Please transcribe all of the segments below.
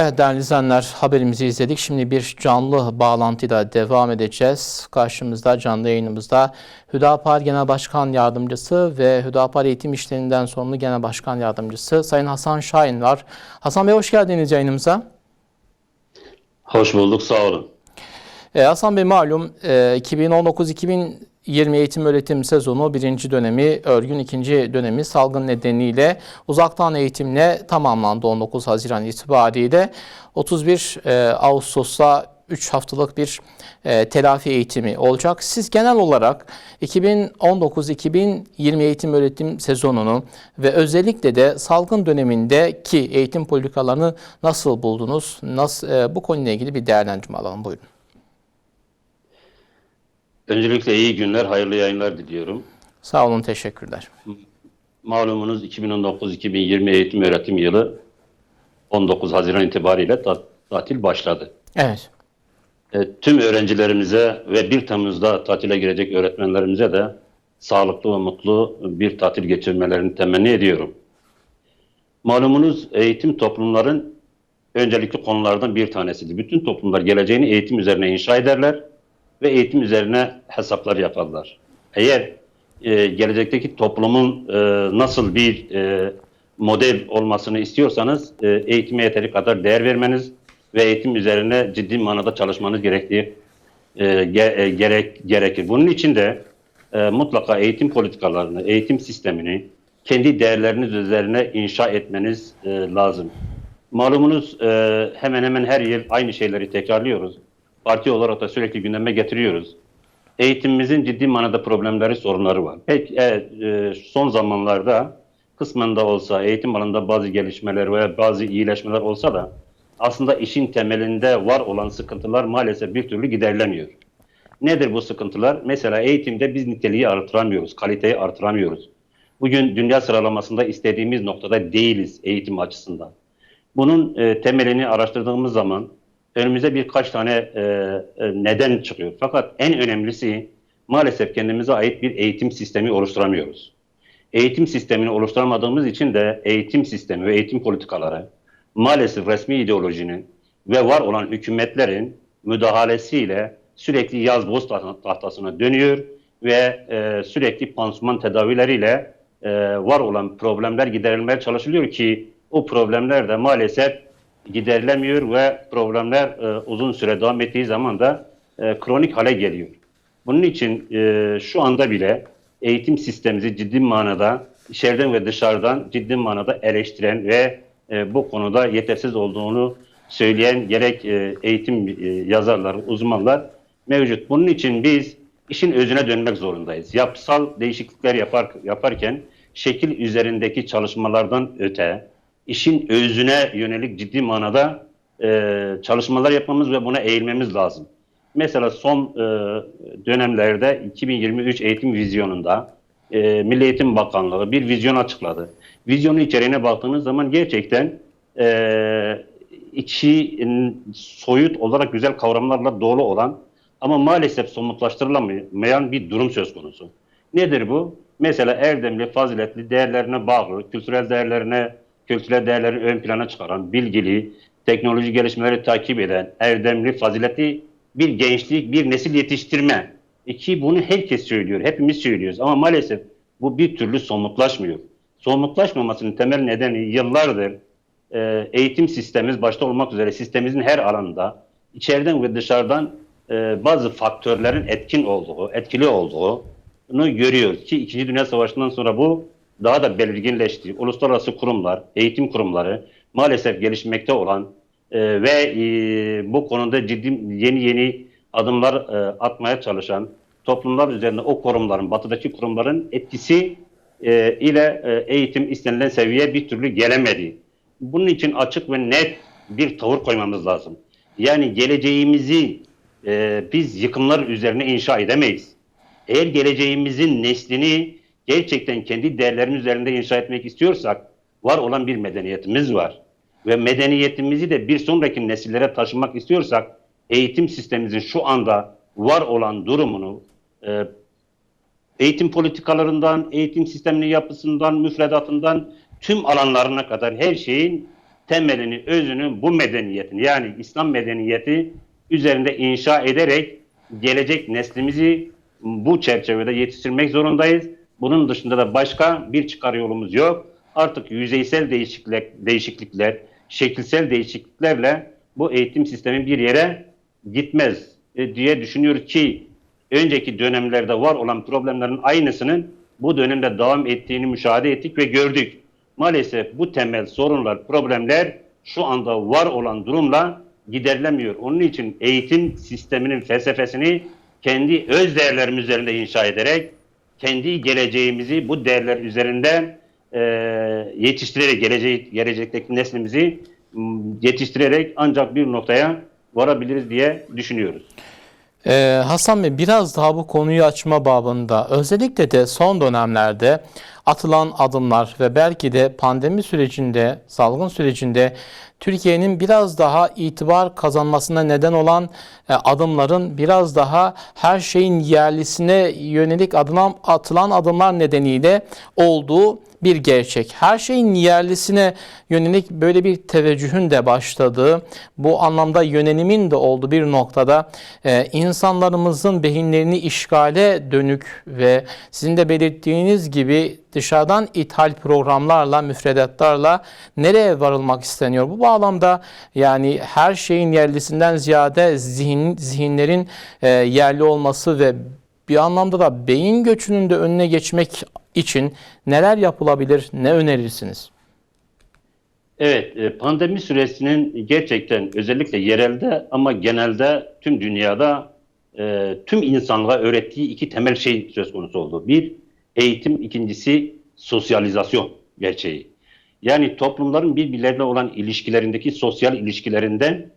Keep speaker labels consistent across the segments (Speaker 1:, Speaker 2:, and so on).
Speaker 1: Evet değerli izleyenler haberimizi izledik. Şimdi bir canlı bağlantıyla devam edeceğiz. Karşımızda canlı yayınımızda Hüdapar Genel Başkan Yardımcısı ve Hüdapar Eğitim İşlerinden sorumlu Genel Başkan Yardımcısı Sayın Hasan Şahin var. Hasan Bey hoş geldiniz yayınımıza.
Speaker 2: Hoş bulduk, sağ olun.
Speaker 1: Ee, Hasan Bey malum e, 2019-2020 eğitim öğretim sezonu birinci dönemi, örgün ikinci dönemi salgın nedeniyle uzaktan eğitimle tamamlandı 19 Haziran itibariyle. 31 e, Ağustos'ta 3 haftalık bir e, telafi eğitimi olacak. Siz genel olarak 2019-2020 eğitim öğretim sezonunu ve özellikle de salgın dönemindeki eğitim politikalarını nasıl buldunuz? Nasıl, e, bu konuyla ilgili bir değerlendirme alalım. Buyurun.
Speaker 2: Öncelikle iyi günler, hayırlı yayınlar diliyorum.
Speaker 1: Sağ olun, teşekkürler.
Speaker 2: Malumunuz 2019-2020 eğitim öğretim yılı 19 Haziran itibariyle ta- tatil başladı.
Speaker 1: Evet,
Speaker 2: E, tüm öğrencilerimize ve 1 Temmuz'da tatile girecek öğretmenlerimize de sağlıklı ve mutlu bir tatil geçirmelerini temenni ediyorum. Malumunuz eğitim toplumların öncelikli konulardan bir tanesidir. Bütün toplumlar geleceğini eğitim üzerine inşa ederler ve eğitim üzerine hesaplar yaparlar. Eğer e, gelecekteki toplumun e, nasıl bir e, model olmasını istiyorsanız e, eğitime yeteri kadar değer vermeniz ve eğitim üzerine ciddi manada çalışmanız gerektiği e, ge- e, gerek gerekir. Bunun için de e, mutlaka eğitim politikalarını, eğitim sistemini kendi değerleriniz üzerine inşa etmeniz e, lazım. Malumunuz e, hemen hemen her yıl aynı şeyleri tekrarlıyoruz. Parti olarak da sürekli gündeme getiriyoruz. Eğitimimizin ciddi manada problemleri, sorunları var. Peki e, e, son zamanlarda kısmen de olsa eğitim alanında bazı gelişmeler veya bazı iyileşmeler olsa da aslında işin temelinde var olan sıkıntılar maalesef bir türlü giderilemiyor. Nedir bu sıkıntılar? Mesela eğitimde biz niteliği artıramıyoruz, kaliteyi artıramıyoruz. Bugün dünya sıralamasında istediğimiz noktada değiliz eğitim açısından. Bunun e, temelini araştırdığımız zaman önümüze birkaç tane e, e, neden çıkıyor. Fakat en önemlisi maalesef kendimize ait bir eğitim sistemi oluşturamıyoruz. Eğitim sistemini oluşturamadığımız için de eğitim sistemi ve eğitim politikaları maalesef resmi ideolojinin ve var olan hükümetlerin müdahalesiyle sürekli yaz boz taht- tahtasına dönüyor ve e, sürekli pansuman tedavileriyle e, var olan problemler giderilmeye çalışılıyor ki o problemler de maalesef giderilemiyor ve problemler e, uzun süre devam ettiği zaman da e, kronik hale geliyor. Bunun için e, şu anda bile eğitim sistemimizi ciddi manada içeriden ve dışarıdan ciddi manada eleştiren ve e, bu konuda yetersiz olduğunu söyleyen gerek e, eğitim e, yazarları, uzmanlar mevcut. Bunun için biz işin özüne dönmek zorundayız. Yapısal değişiklikler yapar, yaparken şekil üzerindeki çalışmalardan öte işin özüne yönelik ciddi manada e, çalışmalar yapmamız ve buna eğilmemiz lazım. Mesela son e, dönemlerde 2023 eğitim vizyonunda e, Milli Eğitim Bakanlığı bir vizyon açıkladı. Vizyonun içeriğine baktığınız zaman gerçekten e, içi soyut olarak güzel kavramlarla dolu olan ama maalesef somutlaştırılamayan bir durum söz konusu. Nedir bu? Mesela erdemli, faziletli, değerlerine bağlı, kültürel değerlerine, kültürel değerleri ön plana çıkaran, bilgili, teknoloji gelişmeleri takip eden, erdemli, faziletli bir gençlik, bir nesil yetiştirme. E ki bunu herkes söylüyor, hepimiz söylüyoruz ama maalesef bu bir türlü somutlaşmıyor. Somutlaşmamasının temel nedeni yıllardır e, eğitim sistemimiz başta olmak üzere sistemimizin her alanında içeriden ve dışarıdan e, bazı faktörlerin etkin olduğu, etkili olduğunu görüyoruz ki İkinci Dünya Savaşı'ndan sonra bu daha da belirginleşti. Uluslararası kurumlar, eğitim kurumları maalesef gelişmekte olan e, ve e, bu konuda ciddi yeni yeni adımlar e, atmaya çalışan toplumlar üzerinde o kurumların, batıdaki kurumların etkisi e, ile e, eğitim istenilen seviyeye bir türlü gelemedi. Bunun için açık ve net bir tavır koymamız lazım. Yani geleceğimizi e, biz yıkımlar üzerine inşa edemeyiz. Eğer geleceğimizin neslini gerçekten kendi değerlerimiz üzerinde inşa etmek istiyorsak var olan bir medeniyetimiz var. Ve medeniyetimizi de bir sonraki nesillere taşımak istiyorsak eğitim sistemimizin şu anda var olan durumunu e, eğitim politikalarından, eğitim sisteminin yapısından, müfredatından tüm alanlarına kadar her şeyin temelini, özünü bu medeniyetin yani İslam medeniyeti üzerinde inşa ederek gelecek neslimizi bu çerçevede yetiştirmek zorundayız. Bunun dışında da başka bir çıkar yolumuz yok. Artık yüzeysel değişiklikler, değişiklikler şekilsel değişikliklerle bu eğitim sistemi bir yere gitmez e, diye düşünüyoruz ki önceki dönemlerde var olan problemlerin aynısının bu dönemde devam ettiğini müşahede ettik ve gördük. Maalesef bu temel sorunlar, problemler şu anda var olan durumla giderilemiyor. Onun için eğitim sisteminin felsefesini kendi öz değerlerimiz üzerinde inşa ederek kendi geleceğimizi bu değerler üzerinden e, yetiştirerek gelecek, gelecekteki neslimizi yetiştirerek ancak bir noktaya varabiliriz diye düşünüyoruz.
Speaker 1: Ee, Hasan Bey biraz daha bu konuyu açma babında özellikle de son dönemlerde atılan adımlar ve belki de pandemi sürecinde, salgın sürecinde Türkiye'nin biraz daha itibar kazanmasına neden olan e, adımların biraz daha her şeyin yerlisine yönelik adılan, atılan adımlar nedeniyle olduğu bir gerçek. Her şeyin yerlisine yönelik böyle bir teveccühün de başladığı, bu anlamda yönelimin de olduğu bir noktada e, insanlarımızın beyinlerini işgale dönük ve sizin de belirttiğiniz gibi dışarıdan ithal programlarla, müfredatlarla nereye varılmak isteniyor? Bu bağlamda yani her şeyin yerlisinden ziyade zihin, zihinlerin e, yerli olması ve bir anlamda da beyin göçünün de önüne geçmek için neler yapılabilir, ne önerirsiniz?
Speaker 2: Evet, e, pandemi süresinin gerçekten özellikle yerelde ama genelde tüm dünyada e, tüm insanlığa öğrettiği iki temel şey söz konusu oldu. Bir, eğitim, ikincisi sosyalizasyon gerçeği. Yani toplumların birbirleriyle olan ilişkilerindeki sosyal ilişkilerinden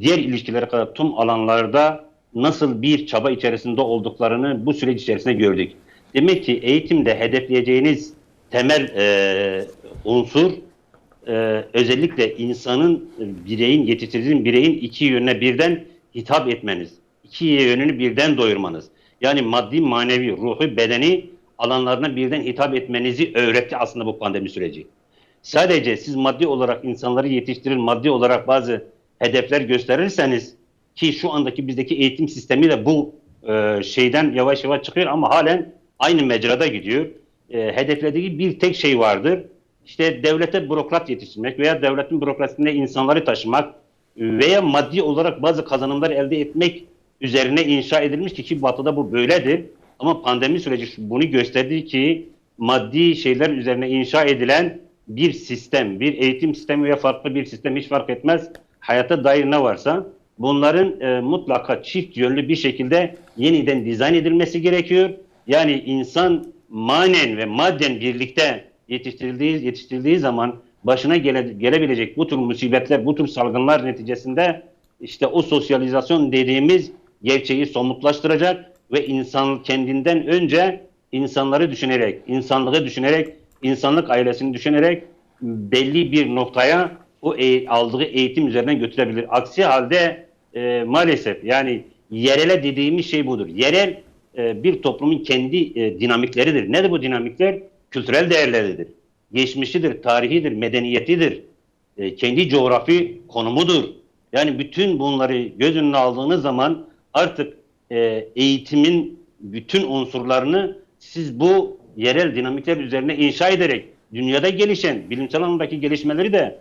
Speaker 2: diğer ilişkilere kadar tüm alanlarda nasıl bir çaba içerisinde olduklarını bu süreç içerisinde gördük. Demek ki eğitimde hedefleyeceğiniz temel e, unsur e, özellikle insanın, e, bireyin, yetiştirdiğin bireyin iki yönüne birden hitap etmeniz. iki yönünü birden doyurmanız. Yani maddi, manevi, ruhu, bedeni alanlarına birden hitap etmenizi öğretti aslında bu pandemi süreci. Sadece siz maddi olarak insanları yetiştirir, maddi olarak bazı hedefler gösterirseniz ki şu andaki bizdeki eğitim sistemi de bu e, şeyden yavaş yavaş çıkıyor ama halen aynı mecrada gidiyor. E, hedeflediği bir tek şey vardır. İşte devlete bürokrat yetiştirmek veya devletin bürokrasisinde insanları taşımak veya maddi olarak bazı kazanımlar elde etmek üzerine inşa edilmiş ki, ki batıda bu böyledir. Ama pandemi süreci bunu gösterdi ki maddi şeyler üzerine inşa edilen bir sistem, bir eğitim sistemi veya farklı bir sistem hiç fark etmez. Hayata dair ne varsa bunların e, mutlaka çift yönlü bir şekilde yeniden dizayn edilmesi gerekiyor. Yani insan manen ve madden birlikte yetiştirildiği yetiştirildiği zaman başına gele, gelebilecek bu tür musibetler, bu tür salgınlar neticesinde işte o sosyalizasyon dediğimiz gerçeği somutlaştıracak ve insan kendinden önce insanları düşünerek, insanlığı düşünerek, insanlık ailesini düşünerek belli bir noktaya o e- aldığı eğitim üzerinden götürebilir. Aksi halde e, maalesef yani yerele dediğimiz şey budur. Yerel e, bir toplumun kendi e, dinamikleridir. Nedir bu dinamikler? Kültürel değerleridir. Geçmişidir, tarihidir, medeniyetidir. E, kendi coğrafi konumudur. Yani bütün bunları göz önüne aldığınız zaman artık e, eğitimin bütün unsurlarını siz bu yerel dinamikler üzerine inşa ederek dünyada gelişen bilimsel alandaki gelişmeleri de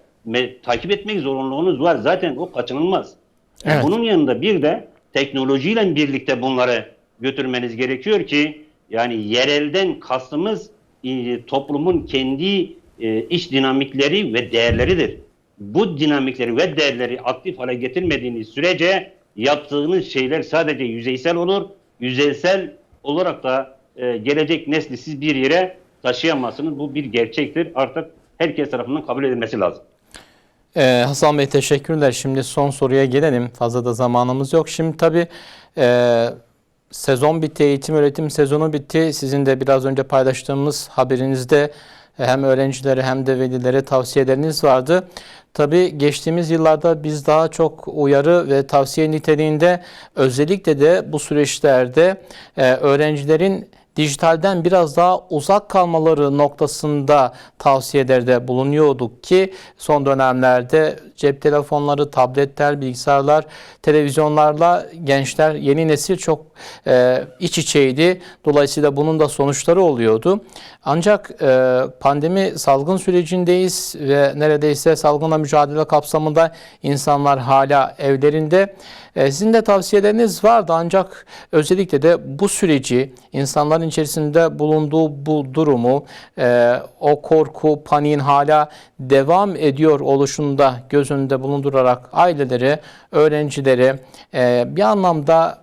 Speaker 2: takip etmek zorunluluğunuz var. Zaten o kaçınılmaz.
Speaker 1: Evet.
Speaker 2: Bunun yanında bir de teknolojiyle birlikte bunları götürmeniz gerekiyor ki yani yerelden kastımız e, toplumun kendi e, iş dinamikleri ve değerleridir. Bu dinamikleri ve değerleri aktif hale getirmediğiniz sürece yaptığınız şeyler sadece yüzeysel olur. Yüzeysel olarak da e, gelecek nesli siz bir yere taşıyamazsınız. Bu bir gerçektir. Artık herkes tarafından kabul edilmesi lazım.
Speaker 1: Ee, Hasan Bey teşekkürler. Şimdi son soruya gelelim. Fazla da zamanımız yok. Şimdi tabii e, sezon bitti, eğitim öğretim sezonu bitti. Sizin de biraz önce paylaştığımız haberinizde e, hem öğrencilere hem de velilere tavsiyeleriniz vardı. Tabii geçtiğimiz yıllarda biz daha çok uyarı ve tavsiye niteliğinde özellikle de bu süreçlerde e, öğrencilerin dijitalden biraz daha uzak kalmaları noktasında tavsiyelerde bulunuyorduk ki son dönemlerde cep telefonları, tabletler, bilgisayarlar, televizyonlarla gençler, yeni nesil çok e, iç içeydi. Dolayısıyla bunun da sonuçları oluyordu. Ancak e, pandemi salgın sürecindeyiz ve neredeyse salgınla mücadele kapsamında insanlar hala evlerinde. E, sizin de tavsiyeleriniz vardı ancak özellikle de bu süreci insanların içerisinde bulunduğu bu durumu e, o korku, paniğin hala devam ediyor oluşunu da göz önünde bulundurarak aileleri, öğrencileri e, bir anlamda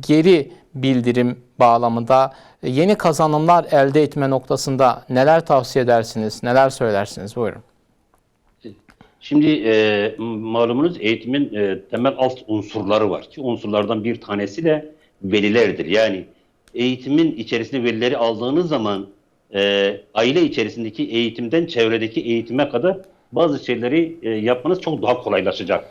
Speaker 1: geri bildirim bağlamında yeni kazanımlar elde etme noktasında neler tavsiye edersiniz, neler söylersiniz? Buyurun.
Speaker 2: Şimdi e, malumunuz eğitimin e, temel alt unsurları var ki unsurlardan bir tanesi de velilerdir. Yani eğitimin içerisinde velileri aldığınız zaman e, aile içerisindeki eğitimden çevredeki eğitime kadar bazı şeyleri e, yapmanız çok daha kolaylaşacak.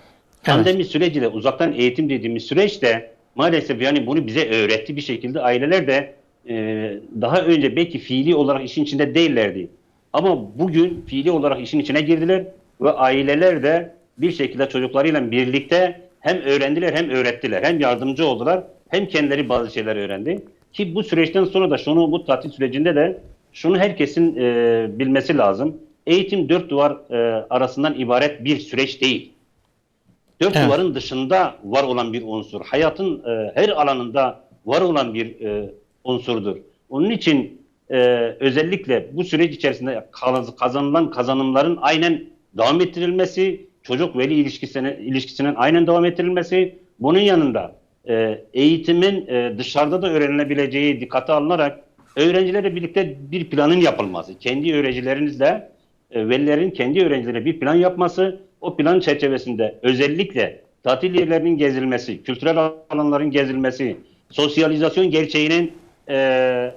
Speaker 2: Pandemi süreciyle uzaktan eğitim dediğimiz süreçte maalesef yani bunu bize öğretti bir şekilde aileler de e, daha önce belki fiili olarak işin içinde değillerdi. Ama bugün fiili olarak işin içine girdiler ve aileler de bir şekilde çocuklarıyla birlikte hem öğrendiler hem öğrettiler. Hem yardımcı oldular hem kendileri bazı şeyler öğrendi. Ki bu süreçten sonra da şunu bu tatil sürecinde de şunu herkesin e, bilmesi lazım. Eğitim dört duvar e, arasından ibaret bir süreç değil. Dört
Speaker 1: Evet.
Speaker 2: duvarın dışında var olan bir unsur. Hayatın e, her alanında var olan bir e, unsurdur. Onun için e, özellikle bu süreç içerisinde kaz- kazanılan kazanımların aynen devam ettirilmesi, çocuk veli ilişkisine, ilişkisinin aynen devam ettirilmesi, bunun yanında e, eğitimin e, dışarıda da öğrenilebileceği dikkate alınarak öğrencilerle birlikte bir planın yapılması, kendi öğrencilerinizle e, velilerin kendi öğrencilere bir plan yapması, o plan çerçevesinde özellikle tatil yerlerinin gezilmesi, kültürel alanların gezilmesi, sosyalizasyon gerçeğinin e,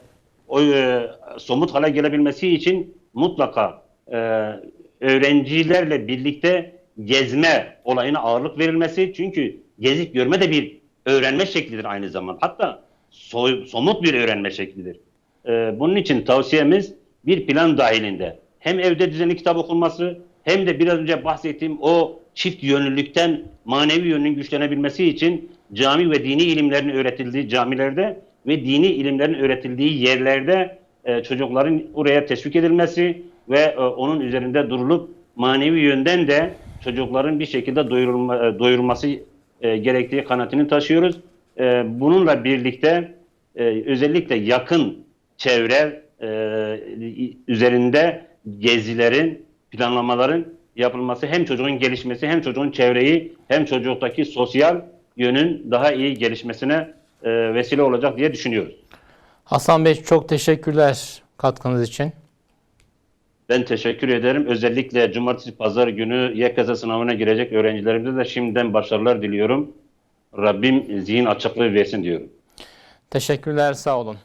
Speaker 2: o, e, somut hale gelebilmesi için mutlaka e, öğrencilerle birlikte gezme olayına ağırlık verilmesi. Çünkü gezip görme de bir öğrenme şeklidir aynı zamanda. Hatta so- somut bir öğrenme şeklidir. Ee, bunun için tavsiyemiz bir plan dahilinde hem evde düzenli kitap okunması hem de biraz önce bahsettiğim o çift yönlülükten manevi yönünün güçlenebilmesi için cami ve dini ilimlerin öğretildiği camilerde ve dini ilimlerin öğretildiği yerlerde e, çocukların oraya teşvik edilmesi ve e, onun üzerinde durulup manevi yönden de çocukların bir şekilde doyurulma, e, doyurulması e, gerektiği kanaatini taşıyoruz. E, bununla birlikte e, özellikle yakın çevre e, üzerinde gezilerin, planlamaların yapılması hem çocuğun gelişmesi hem çocuğun çevreyi hem çocuktaki sosyal yönün daha iyi gelişmesine e, vesile olacak diye düşünüyoruz.
Speaker 1: Hasan Bey çok teşekkürler katkınız için.
Speaker 2: Ben teşekkür ederim. Özellikle cumartesi pazar günü YKS sınavına girecek öğrencilerimize de şimdiden başarılar diliyorum. Rabbim zihin açıklığı versin diyorum.
Speaker 1: Teşekkürler, sağ olun.